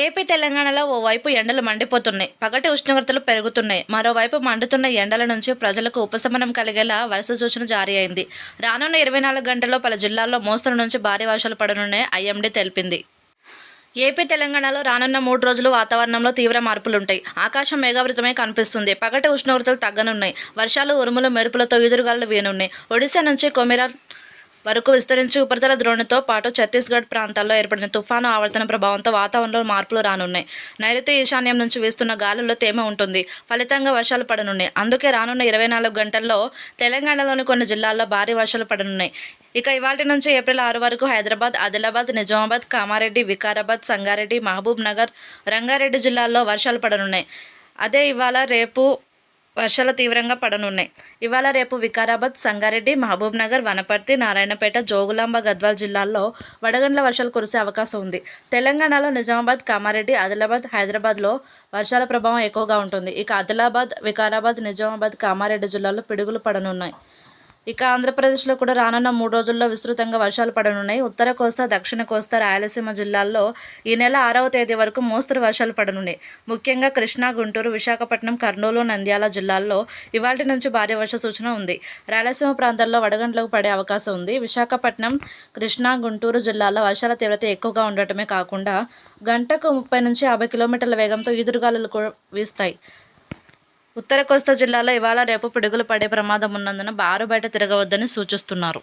AP తెలంగాణలో ఓవైపు ఎండలు మండిపోతున్నాయి. పగటి ఉష్ణోగ్రతలు పెరుగుతున్నాయి. మరోవైపు మండుతున్న ఎండల నుంచి ప్రజలకు ఉపశమనం కలిగేలా వరుస సూచన జారీ అయింది. రానున్న ఇరవై నాలుగు గంటల్లో పలు జిల్లాల్లో మోస్తరు నుంచి భారీ వర్షాలు పడనున్నాయి ఐఎండీ తెలిపింది. ఏపీ తెలంగాణలో రానున్న మూడు రోజులు వాతావరణంలో తీవ్ర మార్పులుంటాయి. ఆకాశం మేఘావృతమే కనిపిస్తుంది. పగటి ఉష్ణోగ్రతలు తగ్గనున్నాయి. వర్షాలు ఉరుములు మెరుపులతో ఈదురుగాలు వీనున్నాయి ఒడిశా నుంచి కొమిరా వరకు విస్తరించి ఉపరితల ద్రోణితో పాటు ఛత్తీస్గఢ్ ప్రాంతాల్లో ఏర్పడిన తుఫాను ఆవర్తన ప్రభావంతో వాతావరణంలో మార్పులు రానున్నాయి. నైరుతి ఈశాన్యం నుంచి వీస్తున్న గాలుల్లో తేమ ఉంటుంది. ఫలితంగా వర్షాలు పడనున్నాయి. అందుకే రానున్న ఇరవై నాలుగు గంటల్లో తెలంగాణలోని కొన్ని జిల్లాల్లో భారీ వర్షాలు పడనున్నాయి. ఇక ఇవాటి నుంచి ఏప్రిల్ ఆరు వరకు హైదరాబాద్ ఆదిలాబాద్ నిజామాబాద్ కామారెడ్డి వికారాబాద్ సంగారెడ్డి మహబూబ్ నగర్ రంగారెడ్డి జిల్లాల్లో వర్షాలు పడనున్నాయి. అదే ఇవాళ రేపు వర్షాలు తీవ్రంగా పడనున్నాయి. ఇవాళ రేపు వికారాబాద్ సంగారెడ్డి మహబూబ్ నగర్ వనపర్తి నారాయణపేట జోగులాంబ గద్వాల్ జిల్లాల్లో వడగండ్ల వర్షాలు కురిసే అవకాశం ఉంది. తెలంగాణలో నిజామాబాద్ కామారెడ్డి ఆదిలాబాద్ హైదరాబాద్లో వర్షాల ప్రభావం ఎక్కువగా ఉంటుంది. ఇక ఆదిలాబాద్ వికారాబాద్ నిజామాబాద్ కామారెడ్డి జిల్లాల్లో పిడుగులు పడనున్నాయి. ఇక ఆంధ్రప్రదేశ్లో కూడా రానున్న మూడు రోజుల్లో విస్తృతంగా వర్షాలు పడనున్నాయి. ఉత్తర కోస్తా దక్షిణ కోస్తా రాయలసీమ జిల్లాల్లో ఈ నెల ఆరవ తేదీ వరకు మోస్తరు వర్షాలు పడనున్నాయి. ముఖ్యంగా కృష్ణా గుంటూరు విశాఖపట్నం కర్నూలు నంద్యాల జిల్లాల్లో ఇవాటి నుంచి భారీ వర్ష సూచన ఉంది. రాయలసీమ ప్రాంతాల్లో వడగండ్లకు పడే అవకాశం ఉంది. విశాఖపట్నం కృష్ణా గుంటూరు జిల్లాల్లో వర్షాల తీవ్రత ఎక్కువగా ఉండటమే కాకుండా గంటకు ముప్పై నుంచి యాభై కిలోమీటర్ల వేగంతో ఈదురుగాలులు కూడా వీస్తాయి. ఉత్తర కోస్తా జిల్లాలో ఇవాళ రేపు పిడుగులు పడే ప్రమాదం ఉన్నందున బారు బయట తిరగవద్దని సూచిస్తున్నారు.